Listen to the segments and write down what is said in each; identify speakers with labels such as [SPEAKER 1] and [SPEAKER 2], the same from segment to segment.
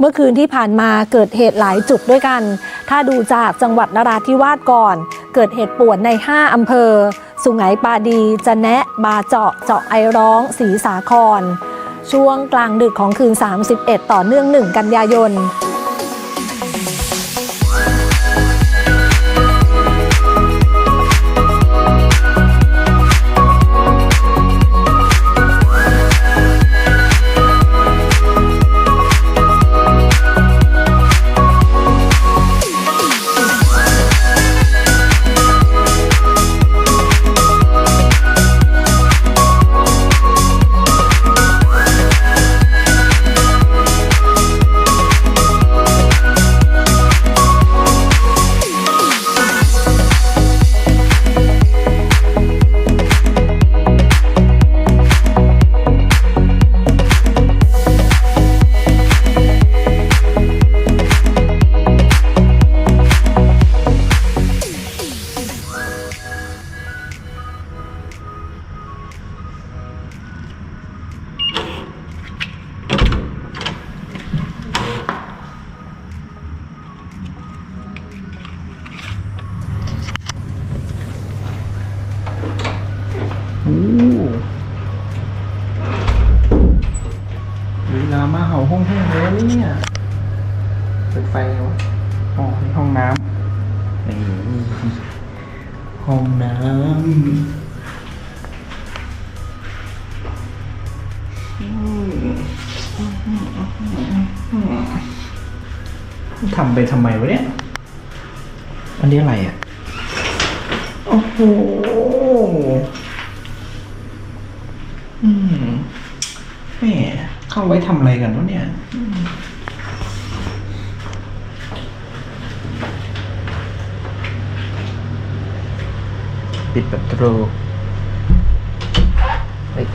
[SPEAKER 1] เมื่อคืนที่ผ่านมาเกิดเหตุหลายจุดด้วยกัน ถ้าดูจากจังหวัดนราธิวาสก่อน เกิดเหตุป่วนใน 5 อำเภอ สุไหงปาดี จะแนะบาเจาะ เจาะไอร้องศรีสาคร ช่วงกลางดึกของคืน 31 ต่อเนื่อง 1 กันยายน
[SPEAKER 2] เวลามาเห่าห้องห้องแล้วเนี่ยเปิดไฟไงวะอ๋อนี่ห้องน้ำนี่ห้องน้ำทำไปทำไมวะเนี่ย อันนี้อะไรอะ โอ้โหอืมแหม เข้าไว้ทำอะไรกันวะเนี่ยปิดประตูเฮ้ย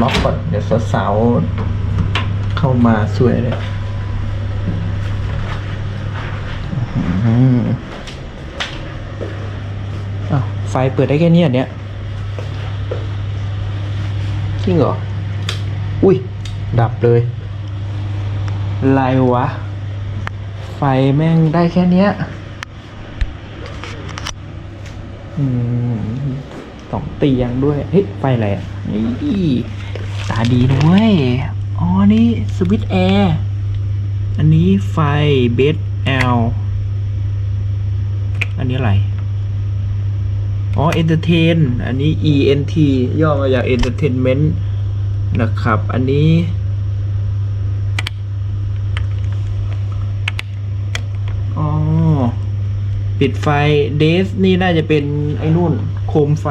[SPEAKER 2] ล็อกก่อนเดี๋ยวสาวๆเข้ามาสวยเลยอืมอ้าวไฟเปิดได้แค่เนี้ยเนี่ยจริงเหรอ อุ้ย ดับเลยไรวะ ไฟแม่งได้แค่เนี้ยสองเตียงด้วย เฮ้ย ไฟอะไรอะนี่ตาดีนะเว้ยอ๋อ นี่สวิตช์แอร์ อันนี้ไฟเบสแอล อันนี้อะไร อ๋อ entertain อันนี้ ent ย่อมาจาก entertainment นะครับ อันนี้ อ๋อ ปิดไฟเดสนี่น่าจะเป็นไอ้นู่น โคมไฟ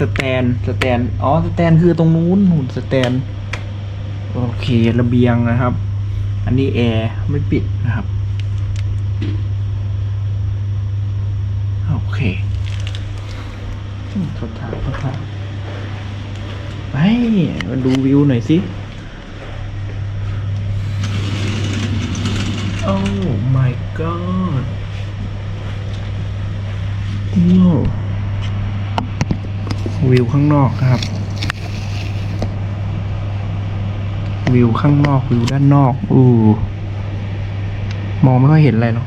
[SPEAKER 2] สแตน สแตน อ๋อ สแตนคือตรงนู้นหุ่นสแตน โอเค ระเบียงนะครับ อันนี้แอร์ไม่ปิดนะครับ โอเคอืมทดทางทดทางไปมาดูวิวหน่อยสิ โอ้ my god ว้าววิวข้างนอกครับ วิวข้างนอกวิวด้านนอกอู้มองไม่ค่อยเห็นอะไรหรอก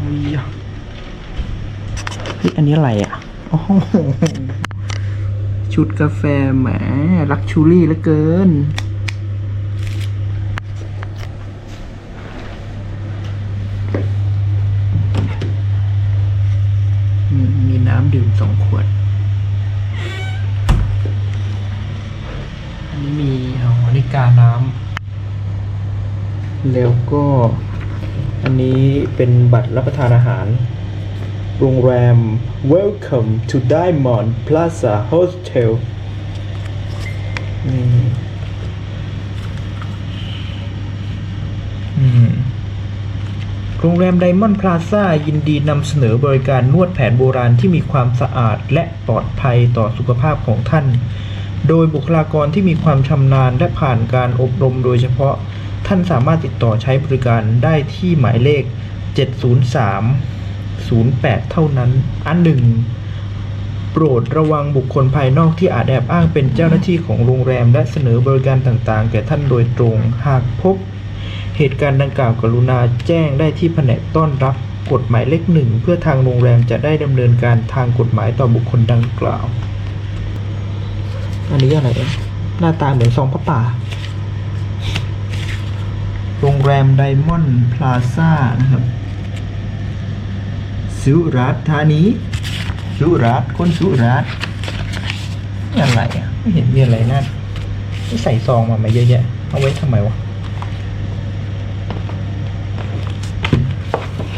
[SPEAKER 2] อุ๊ยเฮ้ยอันนี้อะไรอะโอ้โหชุดกาแฟแหมลักชูรี่เหลือเกิน อืมมีน้ำดื่มสองขวด อันนี้มีอ๋อนี่กาน้ำ แล้ว ก็อันนี้เป็นบัตรรับประทานอาหาร โรงแรม Welcome to Diamond Plaza Hotel นี่โรงแรม Diamond Plaza ยินดีนำเสนอบริการนวดแผนโบราณที่มีความสะอาดและปลอดภัยต่อสุขภาพของท่าน โดยบุคลากรที่มีความชำนาญและผ่านการอบรมโดยเฉพาะ ท่านสามารถติดต่อใช้บริการได้ที่หมายเลข 703 08 เท่านั้น อันหนึ่ง โปรดระวังบุคคลภายนอกที่อาจแอบอ้างเป็นเจ้าหน้าที่ของโรงแรม และเสนอบริการต่างๆ แก่ท่านโดยตรง หากพบ เหตุการณ์ดังกล่าวกรุณาแจ้งได้ที่แผนกต้อนรับกฎหมายเลขหนึ่งเพื่อทางโรงแรมจะได้ดำเนินการทางกฎหมายต่อบุคคลดังกล่าว อันนี้อะไร หน้าตาเหมือนซองพระป่า โรงแรมไดมอนด์พลาซ่านะครับสุราษฎร์ธานีสุราษฎร์คนสุราษฎร์นี่อะไรอะไม่เห็นมีอะไรน่าใส่ซองมามาเยอะแยะเอาไว้ทำไมวะ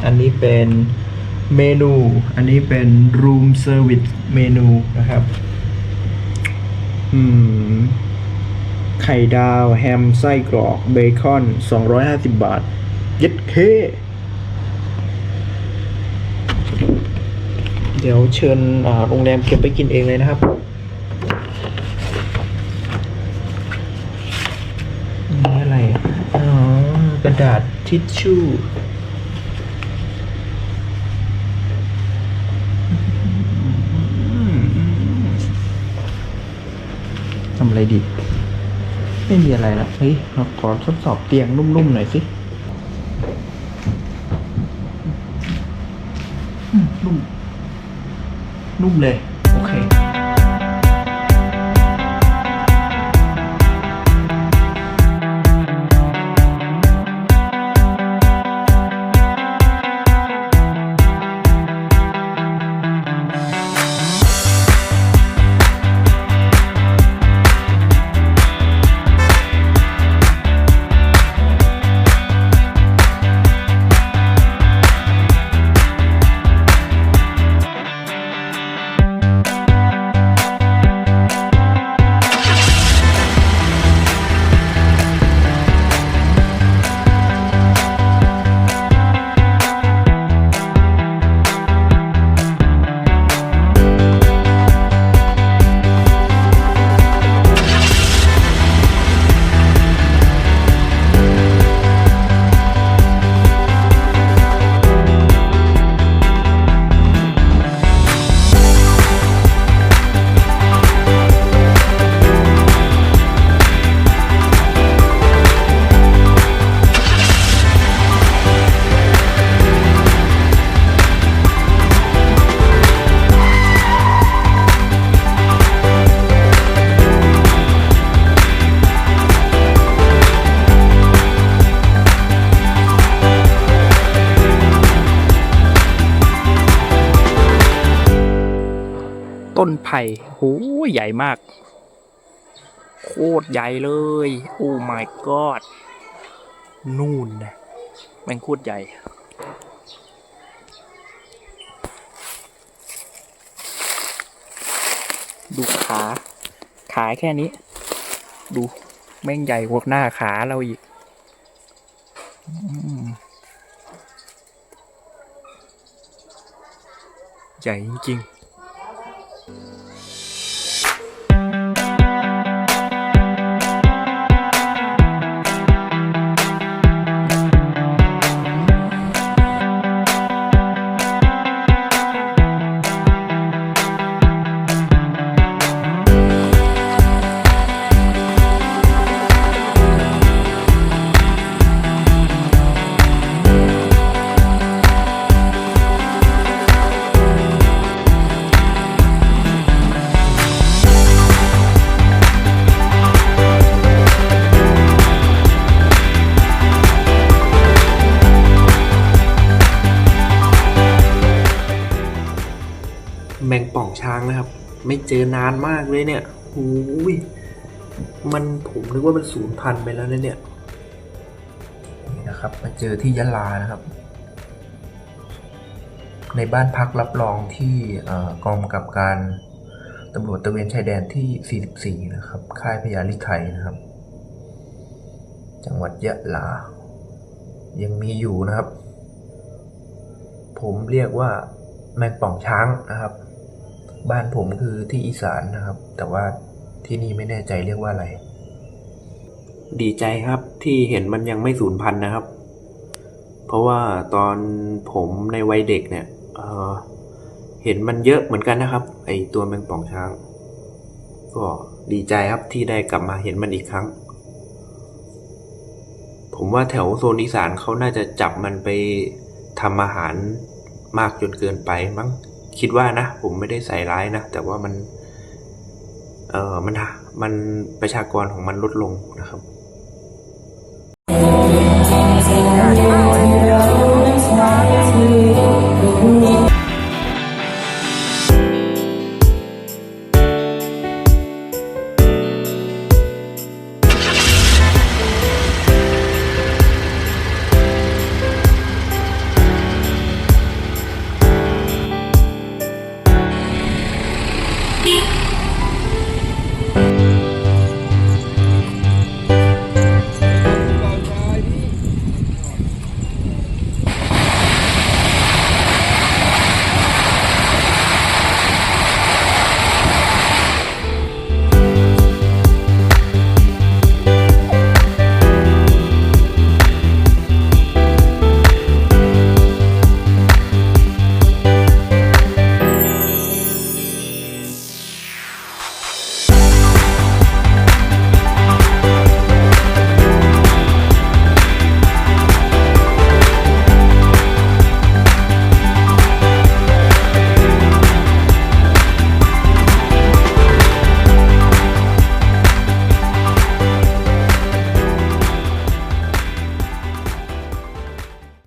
[SPEAKER 2] อันนี้เป็นเมนู อันนี้เป็น room service เมนูนะครับ อืม ไข่ดาว แฮม ไส้กรอก เบคอน 250 บาท เย็ดเค เดี๋ยวเชิญโรงแรมเก็บไปกินเองเลยนะครับ นี่อะไร อ๋อ กระดาษทิชชู่ทำอะไรดี ไม่มีอะไรละเฮ้ยเราขอทดสอบเตียงนุ่มๆหน่อยสินุ่ม นุ่มเลย
[SPEAKER 3] ต้นไผ่โหใหญ่มาก โคตรใหญ่เลย โอ้ my god นู่นนะแม่งโคตรใหญ่ ดูขา ขาแค่นี้ ดูแม่งใหญ่กว่าหน้าขาเราอีกอใหญ่จริง
[SPEAKER 4] มงป่องช้างนะครับ ไม่เจอนานมากเลยเนี่ยหูยมันผมนึกว่ามันสูญพันธุ์ไปแล้วนะเนี่ยนี่นะครับ มาเจอที่ยะลานะครับ ในบ้านพักรับรองที่กองกับการตำรวจตระเวนชายแดนที่ 44 นะครับ ค่ายพญาลิไทยนะครับ จังหวัดยะลา ยังมีอยู่นะครับ ผมเรียกว่าแมงป่องช้างนะครับ บ้านผมคือที่อีสานนะครับ แต่ว่าที่นี่ไม่แน่ใจเรียกว่าอะไร ดีใจครับที่เห็นมันยังไม่สูญพันธุ์นะครับ เพราะว่าตอนผมในวัยเด็กเนี่ยเเห็นมันเยอะเหมือนกันนะครับ ไอตัวแมงป่องช้าง ก็ดีใจครับที่ได้กลับมาเห็นมันอีกครั้ง ผมว่าแถวโซนอีสานเขาน่าจะจับมันไปทำอาหารมากจนเกินไปมั้ง คิดว่านะ ผมไม่ได้ใส่ร้ายนะ แต่ว่ามัน เออมันมันประชากรของมันลดลงนะครับ